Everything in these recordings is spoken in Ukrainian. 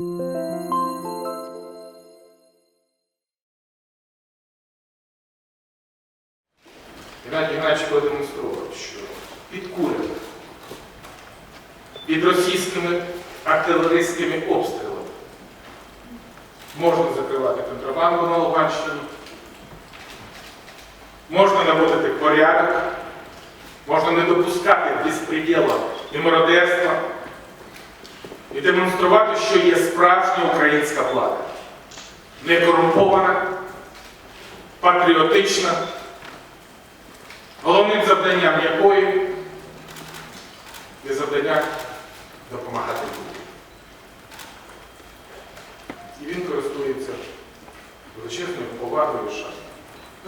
Геннадій Геннадійович продемонстрував, що під кулями, під російськими артилерійськими обстрілами можна закривати контрабанду на Луганщині, можна наводити порядок, можна не допускати безпреділа і мародерства і демонструвати, що є справжня українська влада, не корумпована, патріотична, головним завданням якої є завдання допомагати людям. І він користується величезною повагою і.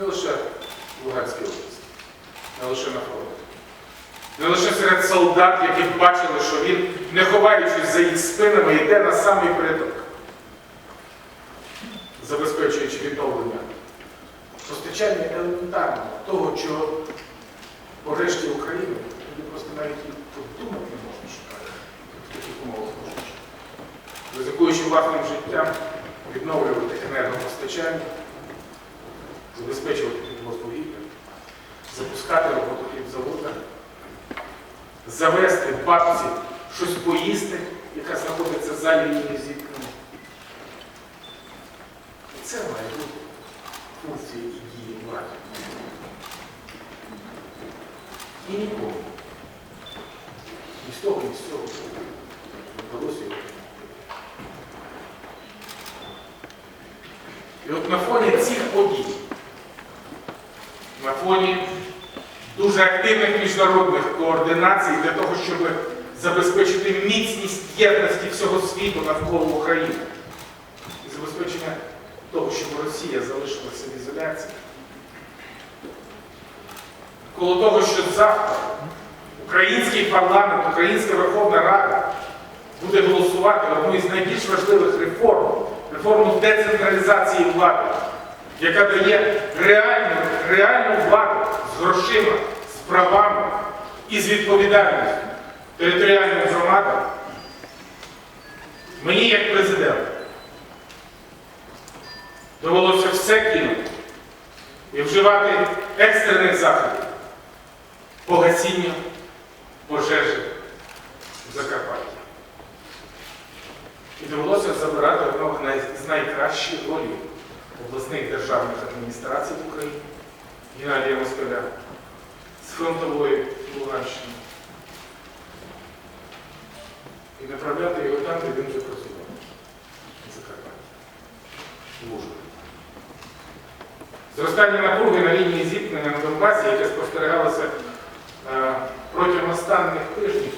Не лише в Луганській області, не лише на фронті. Не лише серед солдат, які бачили, що він, не ховаючись за їх спинами, йде на самий передок, забезпечуючи відновлення постачання елементарного того, чого по решті України люди просто навіть і подумати не можна шукати. В таких можна. Ризикуючи власним життям, відновлювати енергопостачання, забезпечувати підвоз вугілля, запускати роботу хлібзавода, завести бабці щось поїсти, яка знаходиться за лінією зіткнення. Це має бути функції і дії влади. І нікому. Ні з того, ні з цього не вдалося його. І от на фоні цих подій, на фоні дуже активних міжнародних координацій для того, щоб забезпечити міцність єдності всього світу навколо України. І забезпечення того, щоб Росія залишилася в ізоляції. Коло того, що завтра український парламент, Українська Верховна Рада буде голосувати одну із найбільш важливих реформ, реформу децентралізації влади, яка дає реальну, реальну владу з грошима, з правами і з відповідальністю територіальним громадам, мені як президент довелося все кинути і вживати екстрених заходів по гасінню пожежі в Закарпатті. І довелося забирати одного з найкращих голів обласних державних адміністрацій в Україні, Геннадія Москаля, з фронтової Луганщини. І направляти його там, де він вже працював. Ужгороді. Зростання напруги на лінії зіткнення на Донбасі, яке спостерігалося е, протягом останніх тижнів,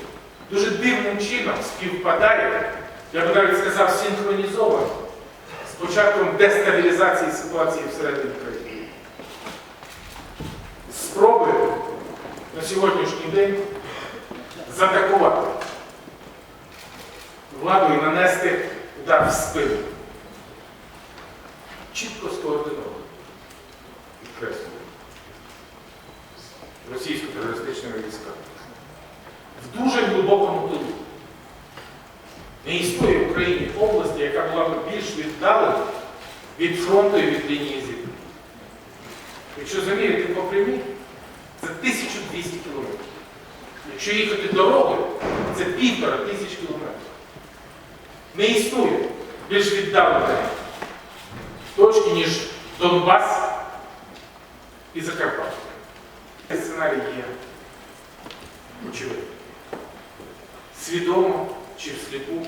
дуже дивним чином співпадає, я би навіть сказав, синхронізовано початком дестабілізації ситуації всередині країни. Спроби на сьогоднішній день заатакувати владу і нанести удар в спину. Чітко скоординовано. Підкреслюю. Російсько-терористичними військами. В дуже глибокому тилу. Не існує б більш віддалена від фронту і від лінії зіткнення. Якщо заміряти по прямій, це 1200 кілометрів. Якщо їхати дорогою, це півтора тисяч кілометрів. Не існує більш віддаленої точки, ніж Донбас і Закарпаття. Цей сценарій є очевидний. Свідомо чи всліпу.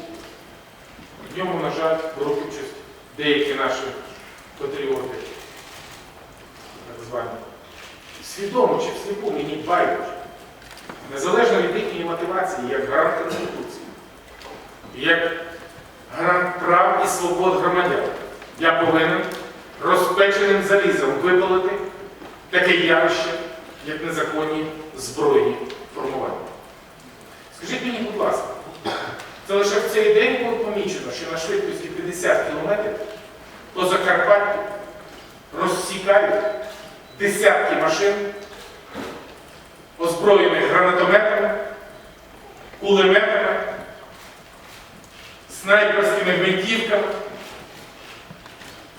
В ньому, на жаль, беруть участь деякі наші патріоти, так звані. Свідомо чи всліпу мені байдуже. Незалежно від їхньої мотивації, як гарант Конституції, як гарант прав і свобод громадян, я повинен розпеченим залізом випалити таке явище, як незаконні збройні формування. Скажіть мені, будь ласка, це лише в цей день було помічено, що на швидкості 50 км по Закарпаттю розсікають десятки машин, озброєних гранатометами, кулеметами, снайперськими гвинтівками,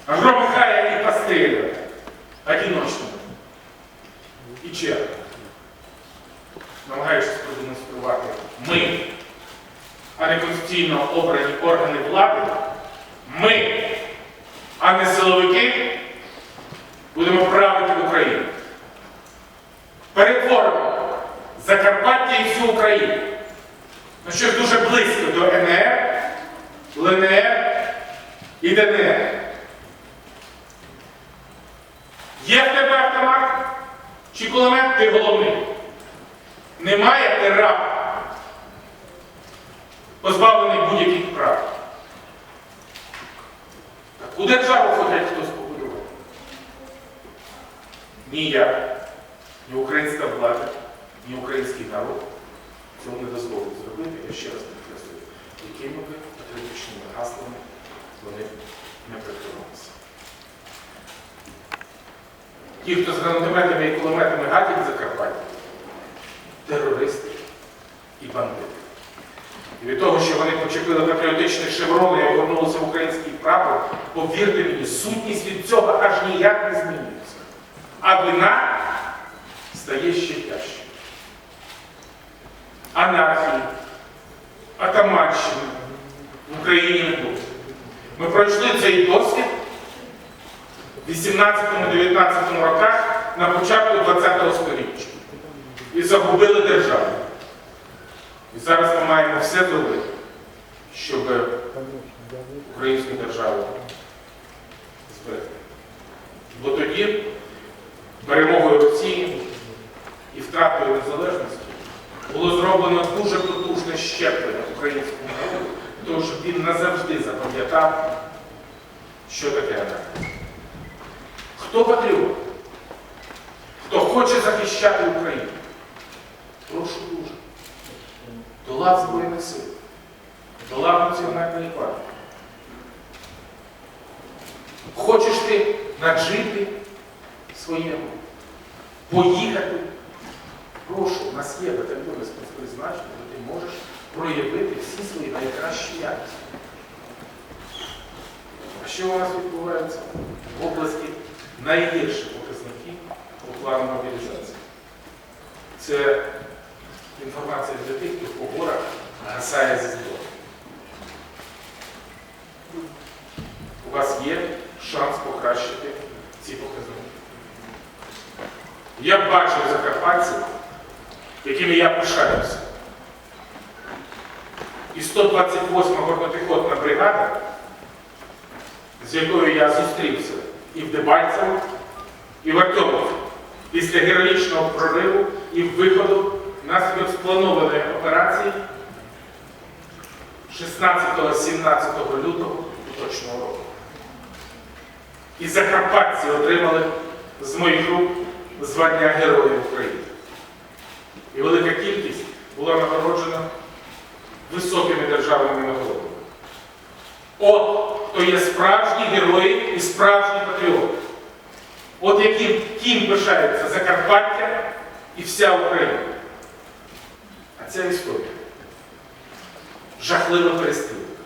громыхая и постреливая одиночными і чергами, намагаючись продемонструвати ми, а не конституційно обрані органи влади, ми, а не силовики, будемо правити в Україні. Перетворимо Закарпаття і всю Україну на щось дуже близько до НР, ЛНР і ДНР. Є в тебе автомат чи кулемет, ти головний. Немає раб, позбавлений будь-яких прав. Таку державу хочуть хтось побудувати. Ні я, ні українська влада, ні український народ цього не дозволить зробити, я ще раз підкреслюю, якими би патріотичними гаслами вони не прикривалися. Ті, хто з гранатометами і кулеметами гатять Закарпаття, терористи і бандити. І від того, що вони почепили патріотичний шеврон і обернулися в український прапор, повірте мені, сутність від цього аж ніяк не змінюється. А вина стає ще тяжче. Анархії, атаманщини в Україні не буде. Ми пройшли цей досвід в 18-19 роках на початку 20-го століття і загубили державу. І зараз ми маємо все зробити, щоб українську державу зберегти. Бо тоді перемогою Росії і втратою незалежності було зроблено дуже потужне щеплення українському народу, того, щоб він назавжди запам'ятав, що таке анархія. Хто патріот? Хто хоче захищати Україну? Прошу. До лав Збройних сил, до лав Національної гвардії. Хочеш ти на джипі своєму поїхати? Прошу, у нас є батальйони спецпризначення, де ти можеш проявити всі свої найкращі якості. А що у нас відбувається? В області найгірші показники по плану мобілізації. Це інформація для тих, хто по горах гасає зі зброю. У вас є шанс покращити ці показники. Я бачив закарпатців, якими я пишаюся. І 128 горнопіхотна бригада, з якою я зустрівся і в Дебальцево, і в Артемовці, після героїчного прориву і виходу внаслідок спланованої операції 16-17 лютого поточного року. І закарпатці отримали з моїх рук звання Героїв України. І велика кількість була нагороджена високими державними нагородами. От хто є справжні герої і справжні патріоти. От яким ким пишається Закарпаття і вся Україна. Ця історія жахливо перестрілка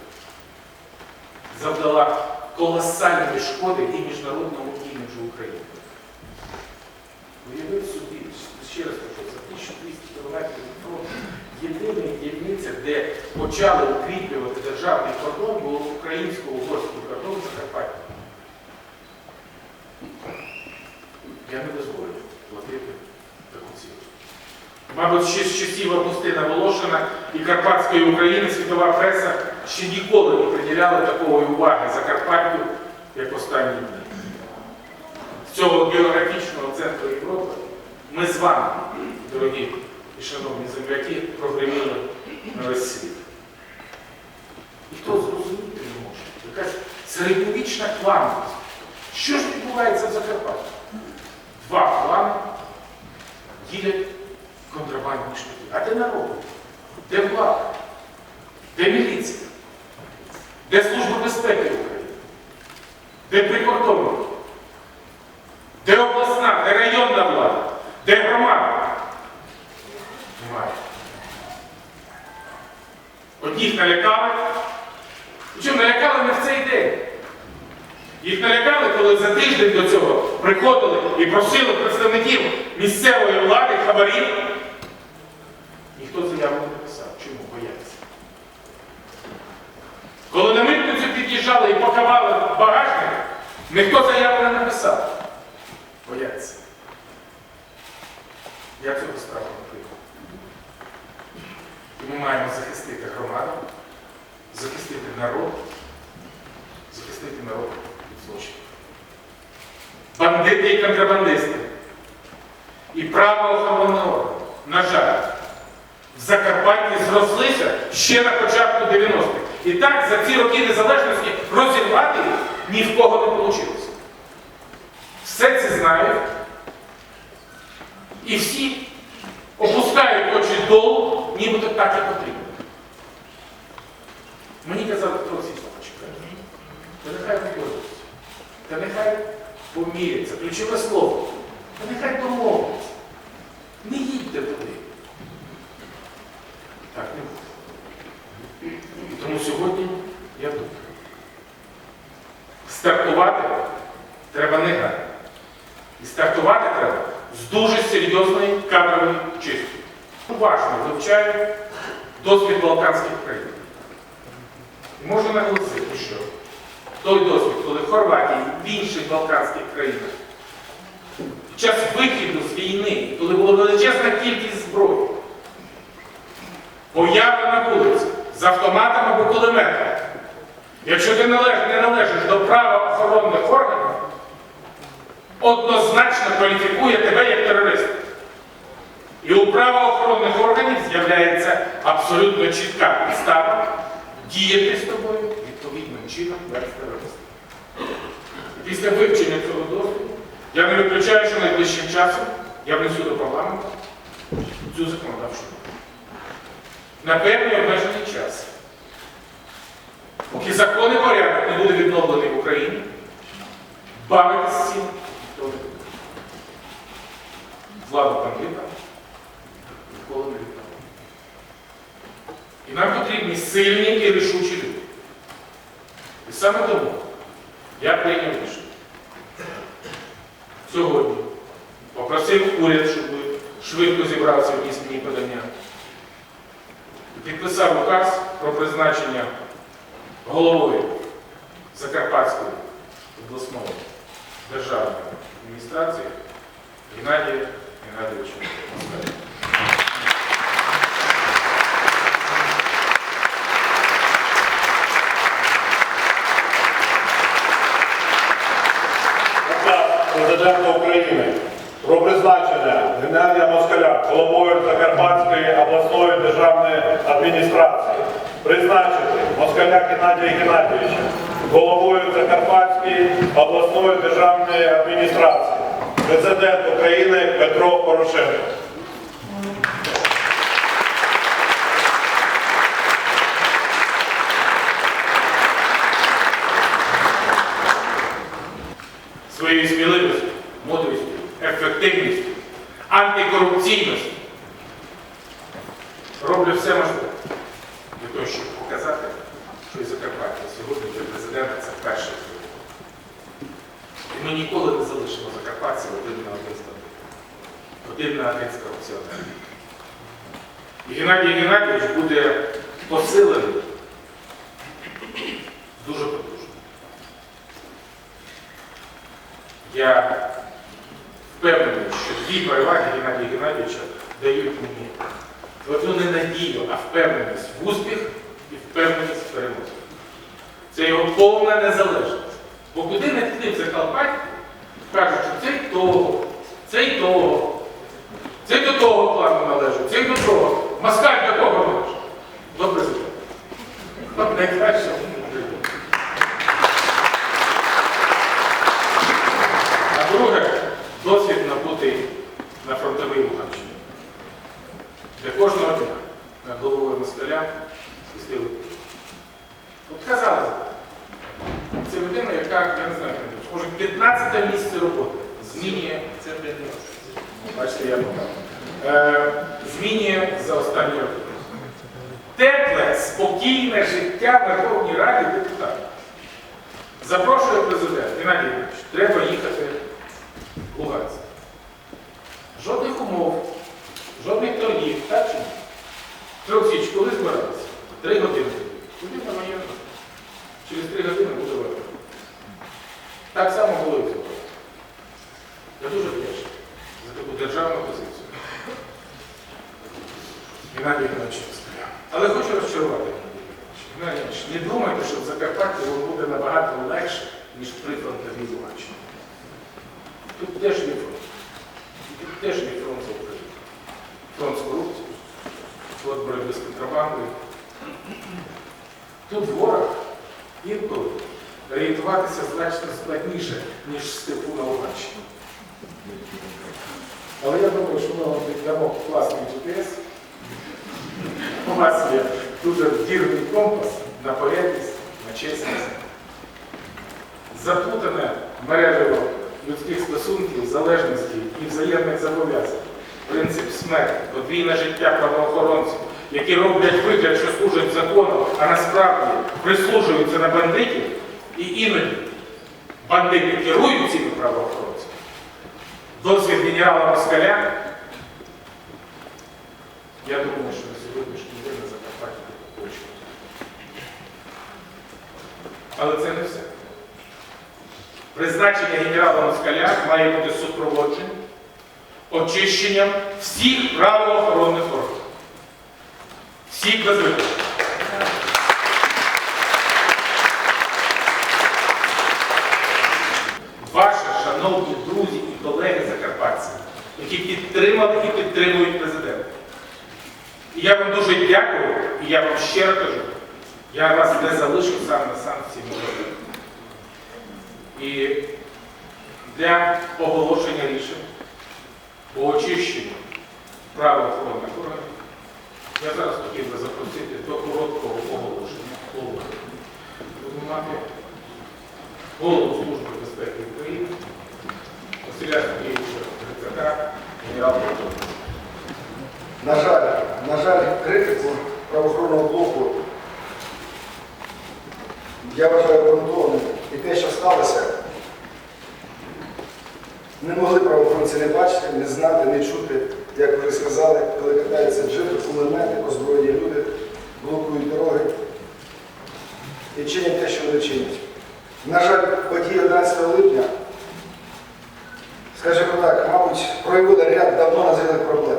завдала колосальної шкоди і міжнародному іміджу України. Уявіть собі, ще раз кажу, за 1200 кілометрів фронту єдина дільниця, де почали укріплювати державний кордон, було українсько-угорський кордон Закарпаття. Я не дозволю платити. Мабуть, ще з часів Августина Волошина і Карпатської України світова преса ще ніколи не приділяла такої уваги Закарпаттю, як останні дні. З цього географічного центру Європи ми з вами, дорогі і шановні земляки, прогреміли на весь світ. І хто зрозуміти не може? Якась середньовічна клановість. Що ж відбувається в Закарпатті? Два клани ділять контрабандні шляхи. А де народ? Де влада? Де міліція? Де Служба безпеки України? Де прикордонники? Де обласна, де районна влада? Де громада? Немає. Одніх налякали, Причому налякали не в цей день. Їх налякали, коли за тиждень до цього приходили і просили представників місцевої влади хабарів. Ніхто заяву не написав. Чому бояться? Коли на митницю під'їжджали і пакували багажник, ніхто заяву не написав. Бояться. Я цього справу не прийму. І ми маємо захистити громаду, захистити народ, захистити народ від злочинів. Бандити і контрабандисти. І правоохоронний орган, на жаль, Закарпатті зрослися ще на початку 90-х. І так за ці роки незалежності розірвати їх ні в кого не вийшло. Все це знають. І всі опускають очі долу, нібито так і потрібно. Мені казали, хто всі. Та нехай помирються. Та нехай поміряться. Ключове слово. Та нехай домовляться. Не їдьте туди. Так не буде. І тому сьогодні я тут. Стартувати треба негайно. І стартувати треба з дуже серйозної кадрової чистки. Уважно вивчаю досвід Балканських країн. І можу наголосити, що той досвід, коли в Хорватії в інших Балканських країнах під час вихіду з війни, коли була величезна кількість зброї, поява на вулиці з автоматом або кулеметом, якщо ти не належиш до правоохоронних органів, однозначно кваліфікує тебе як терориста. І у правоохоронних органів з'являється абсолютно чітка підстава діяти з тобою відповідним чином без терориста. Після вивчення цього досвіду я не виключаю, що найближчим часом я внесу до парламенту цю законодавчу. На певний обмежений час. Поки закон і порядок не буде відновлений в Україні, бавитися з цим ніхто не буде. Владу бандита ніколи не відновлено. І нам потрібні сильні і рішучі люди. І саме тому я прийняв рішення. Сьогодні попросив уряд, щоб швидко зібрався вніс мені подання. Підписав указ про призначення головою Закарпатської обласної державної адміністрації Геннадія Геннадійовича Москаля. Указ України про призначення Геннадія Москаля головою Закарпатської обласної державної адміністрації. Призначити Москаля Геннадія Геннадійовича головою Закарпатської обласної державної адміністрації. Президент України Петро Порошенко. своєю сміливістю, мудрістю, ефективністю, антикорупційністю. Роблю все можливе для того, щоб показати, що і Закарпаття сьогодні для президента це перше. І ми ніколи не залишимо закарпатців один на один з тобою. Один на один з корупціонером. І Геннадій Геннадійович буде посилений дуже потужно. Я впевнений, що дві переваги Геннадія Геннадійовича дають мені одну не надію, а впевненість в успіх і впевненість в перемозі. Це його повна незалежність. Бо куди не туди в Закарпатті, кажуть, що цей того, цей того, цей до того плану належить, цей до того. Москаль до кого належить? До президента. Найкраще. А друге, досвід набутий на фронтовій Луганщині. Для кожного дня над головою москаля свістили. От казали, це людина, яка, я не знаю, може 15 місце роботи змінює, це 15. Бачите, я покажу. Е, змінює за останні роки. Тепле, спокійне життя Верховній Раді Запрошує президент Геннадій Ігорович, треба їхати в Луганськ. Жодних умов, жодних торгів, так чи ні? Трьохсіч, коли збиралися? Три години. Куди на? Через три години буде вибір. Так само було і цього. Я дуже вдячний за таку державну позицію. Геннадій Ігорович стояв. Але хочу розчарувати. Геннадій не думайте, що в Закарпатті вам буде набагато легше, ніж при фронтовій Луганщині. Тут теж є фронт. Тут теж є фронт за Україну. Фронт з корупцією, фронт боротьби з контрабандою. Тут ворог інколи орієнтуватися значно складніше, ніж степу на Луганщині. Але я думаю, що ми вам піддамо класний GPS. У вас дуже вірний компас на порядність, на чесність. Заплутане мережево людських стосунків, залежностей і взаємних зобов'язань. Принцип смерті, подвійне життя правоохоронців, які роблять вигляд, що служать закону, а насправді прислужуються на бандитів, і іноді бандити керують цими правоохоронцями. Досвід генерала Москаля, я думаю, що на сьогоднішній день на Закарпатті точно. Але це не все. Призначення генерала Москаля має бути супроводженим очищенням всіх правоохоронних органів. Всіх без виключення. Ваші, шановні друзі і колеги закарпатці, які підтримали і підтримують президента. І я вам дуже дякую, і я вам щиро кажу, я вас не залишу сам на сам цій молоді. І для оголошення рішень по очищенню правоохоронних органів я зараз хотів би запросити до короткого оголошення голови. Буду мати голову Служби безпеки України, Василя Сергійовича Грицака, генерал-полковника. На жаль, на жаль, критику правоохоронного блоку я вважаю обґрунтованим. І те, що сталося, не могли правоохоронці не бачити, не знати, не чути, як ви сказали, коли катаються джипи, кулемети, озброєні люди, блокують дороги і чинять те, що вони чинять. На жаль, події 11 липня, скажімо так, мабуть, проявили ряд давно назрілих проблем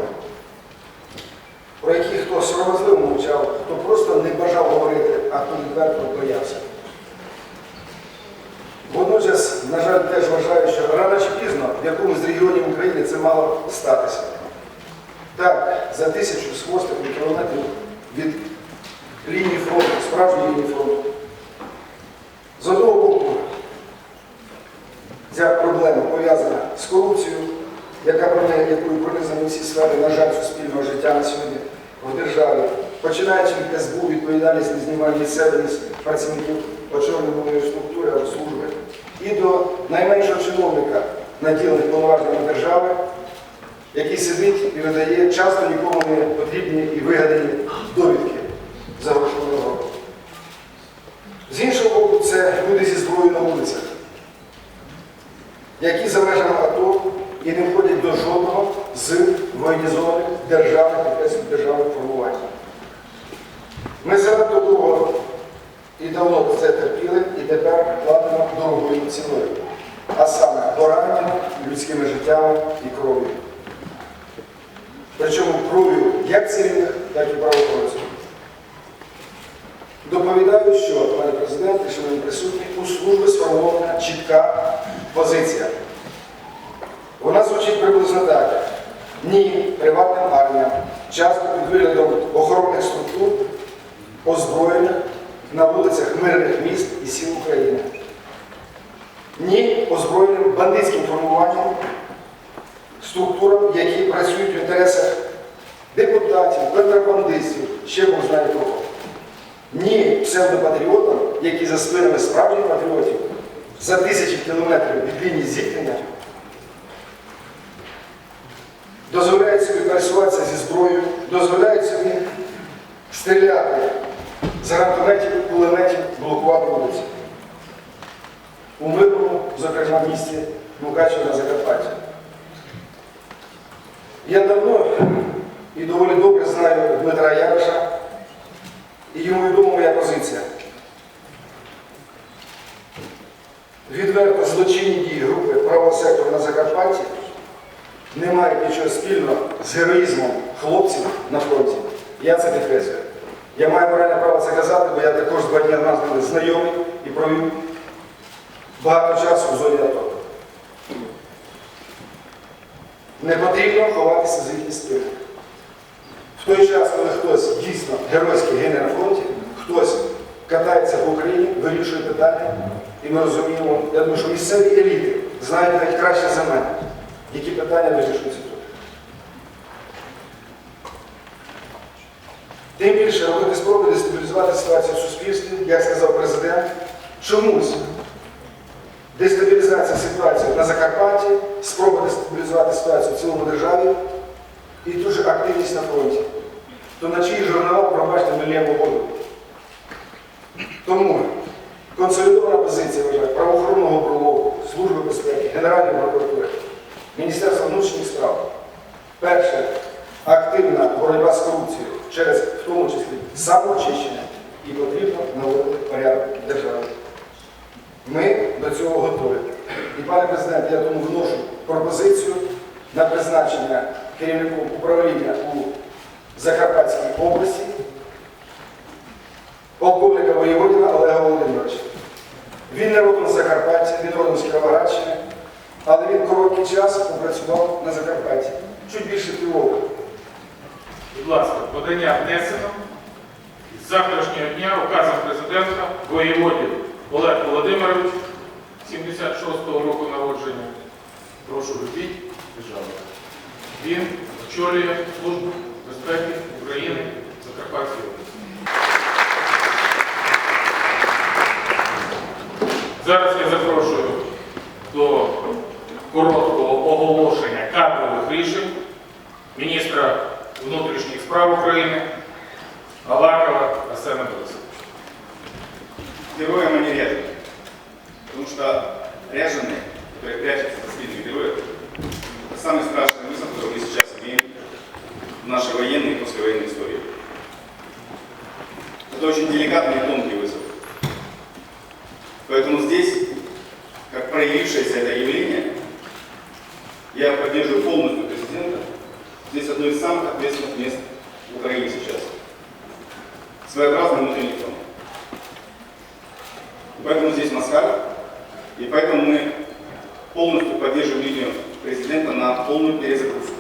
про які хто сором'язливо мовчав, хто просто не бажав говорити, а хто відверто боявся. Водночас, на жаль, теж вважаю, що рано чи пізно в якомусь з регіонів України це мало статися. Так, за тисячу з хвостиком кілометрів від лінії фронту, справжньої лінії фронту. З одного боку, ця проблема пов'язана з корупцією, яка проне- якою пронизані всі сфери, на жаль, суспільного життя на сьогодні в державі, починаючи від СБУ, відповідальність не знімання від себе із працівників очолюваної структури або служби, і до найменшого чиновника, наділених повноваженнями держави, який сидить і видає часто нікому не потрібні і вигадані довідки за грошову нагороду. З іншого боку, це люди зі зброєю на вулицях, які за межами АТО і не входять до жодного з воєнізованих державних державних формувань. Ми занадто довго і давно це терпіли, і тепер платимо дорогою ціною, а саме пораненнями, людськими життями і кров'ю. Причому кров'ю як цивільних, так і правоохоронців. Доповідаю, що, пане президент і шановні присутні, у служби сформована чітка позиція. Вона звучить приблизно так. Ні приватним арміям, часто під виглядом охоронних структур, озброєних на вулицях мирних міст і сіл України. Ні озброєним бандитським формуванням, структурам, які працюють в інтересах депутатів, контрабандистів, ще Бог знає кого. Ні псевдопатріотам, які за спинами справжніх патріотів за тисячі кілометрів від лінії зіткнення дозволяють собі пересуватися зі зброєю, дозволяють собі стріляти з гранатометів, кулеметів, блокувати вулиці. зокрема в місті Мукачево на Закарпатті. Я давно і доволі добре знаю Дмитра Яроша, і йому відома моя позиція. Відверто злочинні дії групи правого сектору на Закарпатті не мають нічого спільного з героїзмом хлопців на фронті. Я це підкреслюю. Я маю моральне право це казати, бо я також з нас були знайомий і провів багато часу в зоні АТО. Не потрібно ховатися з їхніх спин. В той час, коли хтось дійсно геройський гине на фронті, хтось катається по Україні, вирішує питання, і ми розуміємо, я думаю, що місцеві еліти знають навіть краще за мене, які питання вирішуються тут. Тим більше робити спроби дестабілізувати ситуацію в суспільстві, як сказав президент, чомусь дестабілізація ситуації на Закарпатті, спроба дестабілізувати ситуацію в цілому державі і дуже активність на фронті. То на чиї журнал, пробачте, лємо воду. Тому консолідована позиція правоохоронного прологу, Служби безпеки, Генеральної прокуратури, Міністерства внутрішніх справ. Перше, активна боротьба з корупцією через, в тому числі, самоочищення і потрібно наводити порядок в державі. Ми до цього готові. І, пане президент, я тому вношу пропозицію на призначення керівником управління у Закарпатській області полковника воєводіна Олега Володимировича. Він не родом з Закарпаття, він родом з Кіровоградщини, але він короткий час попрацював на Закарпатті. Чуть більше півроку. Будь ласка, подання внесено. З завтрашнього дня указом президента воєводів Олег Володимирович, 76-го року народження. Прошу робіть державу. Він очолює Службу безпеки України Закарпатської області. Зараз я запрошую до короткого оголошення кадрових рішень міністра внутрішніх справ України Авакова Арсена Борисовича. Героям они рядом. Потому что ряженые, прячутся спинами героев, самый страшный вызов, который мы сейчас имеем в нашей военной и послевоенной истории. Это очень деликатный и тонкий вызов. Поэтому здесь, как проявившееся это явление, я поддерживаю полностью президента. Здесь одно из самых ответственных мест в Украине сейчас. Своеобразный внутренний фронт. Поэтому здесь Москва, и поэтому мы полностью поддерживаем линию президента на полную перезагрузку.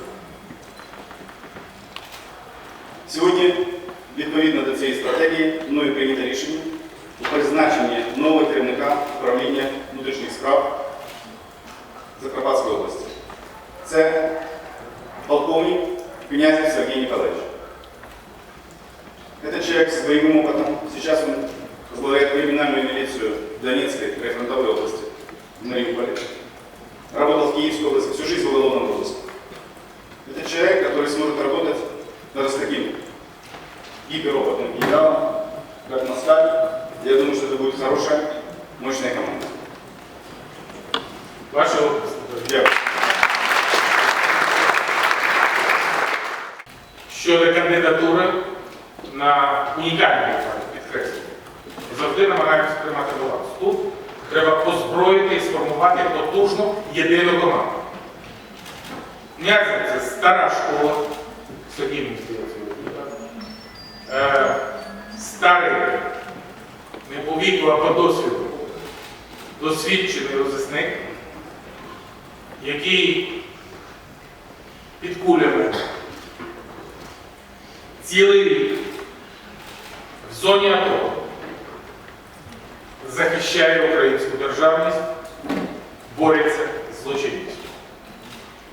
Сьогодні, відповідно до цієї стратегії, мною прийнято рішення у призначенні нового керівника управління внутрішніх справ Закарпатської області. Це полковник Князев не по віку, а по досвіду, досвідчений розісник, який під кулями цілий рік в зоні АТО захищає українську державність, бореться з злочинністю.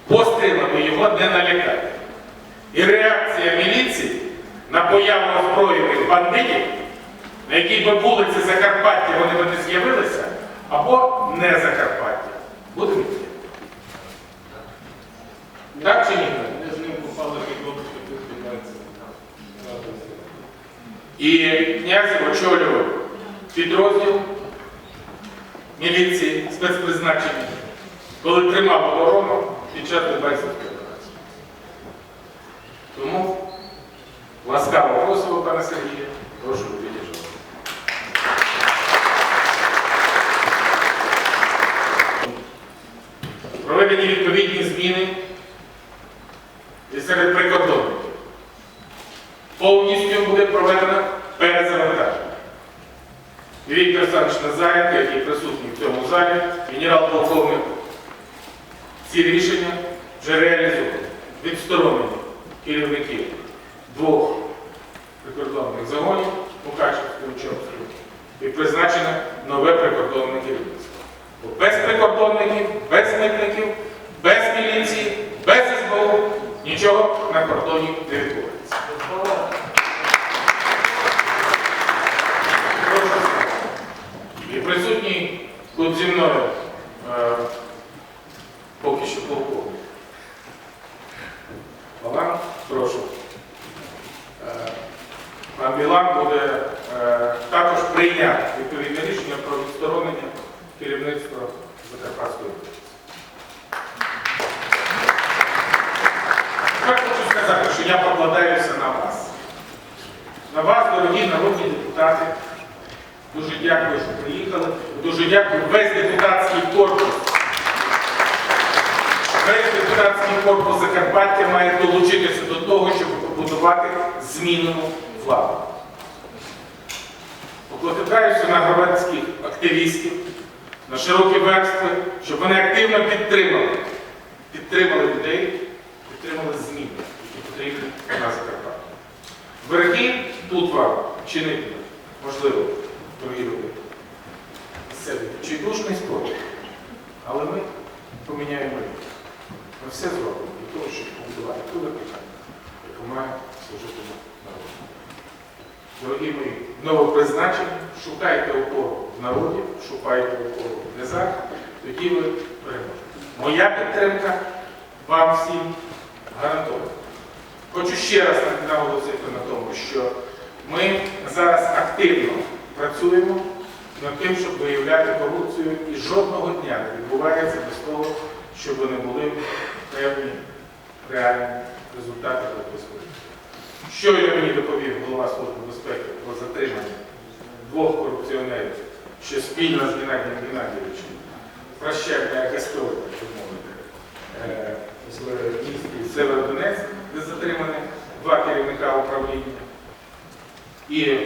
Пострілами його не налякає. І реакція міліції на появу озброєних бандитів, на якій би вулиці Закарпаття вони би не з'явилися, або не Закарпаття, буде відповідь. Так чи ні? Ми з ним попали під. І князів очолював підрозділ міліції спецпризначення, коли тримав оборону під час Дебальцевської операції. Тому ласкаво просимо, пане Сергію, прошу підійшов. Проведені відповідні зміни і серед прикордонників. Повністю буде проведено перезавантаження. І Віктор Олександрович Назаренко, який присутній в цьому залі, генерал-полковник, ці рішення вже реалізовані. Відсторонені керівників двох прикордонних загонів Мукачівського і Чопського. І призначено нове прикордонне керівництво. Бо без прикордонників, без митників, без міліції, без СБУ нічого на кордоні не відбувається. Прошу. І присутній тут зі мною е, що полковник. Балан, прошу. Е, Пан Білан буде е, також прийняти відповідне рішення про відсторонення керівництва Закарпатської області. Так хочу сказати, що я покладаюся на вас. На вас, дорогі народні депутати. Дуже дякую, що приїхали. Дуже дякую весь депутатський корпус. Весь депутатський корпус Закарпаття має долучитися до того, щоб побудувати змінену владу. Покладаюся на громадських активістів, на широкі верстви, щоб вони активно підтримали, підтримали людей, підтримали зміни, які потрібні на Закарпатті. Береги тут вам чинити, можливо, дорогі люди, себе чайдушний спорт. Але ми поміняємо. Ми все зробимо того, щоб побудувати ту вертикаль, яка має служити народу. Дорогі мої, новопризначені, шукайте опору в народі, шукайте опору в низах, тоді ви переможете. Моя підтримка вам всім гарантована. Хочу ще раз наголосити на тому, що ми зараз активно працюємо над тим, щоб виявляти корупцію, і жодного дня не відбувається без того, щоб не були певні реальні результати прописку. Щойно мені доповів голова Служби безпеки про затримання двох корупціонерів, що спільно з Геннадієм Геннадійовичем прощальна гастроль, так мовити, е, в місті Северодонецьк, де затримані два керівника управління. І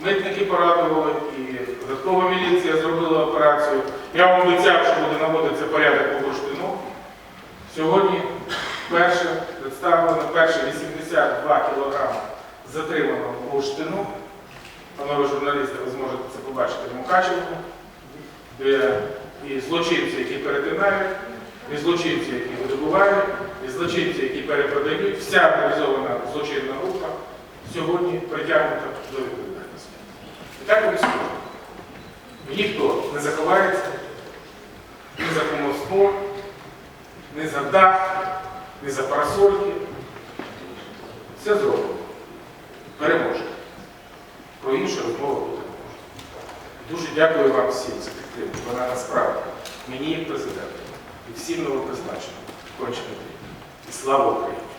митники порадували, і додаткова міліція зробила операцію. Я вам обіцяв, що буде наводитися порядок по бурштину. Сьогодні перше представлено перше 82 кілограми затриманого бурштину. Панове журналісти, ви зможете це побачити в Мукачевку, де і злочинці, які перетинають, і злочинці, які видобувають, і злочинці, які перепродають, вся організована злочинна група сьогодні притягнута до відповідальності. І так і сьогодні. Ніхто не заховається ні за кумовство, ні за дах, ні за парасольки. Все зроблено. Переможе. Про інше розмову бути не може. Дуже дякую вам всім за підтримку. Вона насправді мені як президенту і всім новопризначеним кончено. І слава Україні!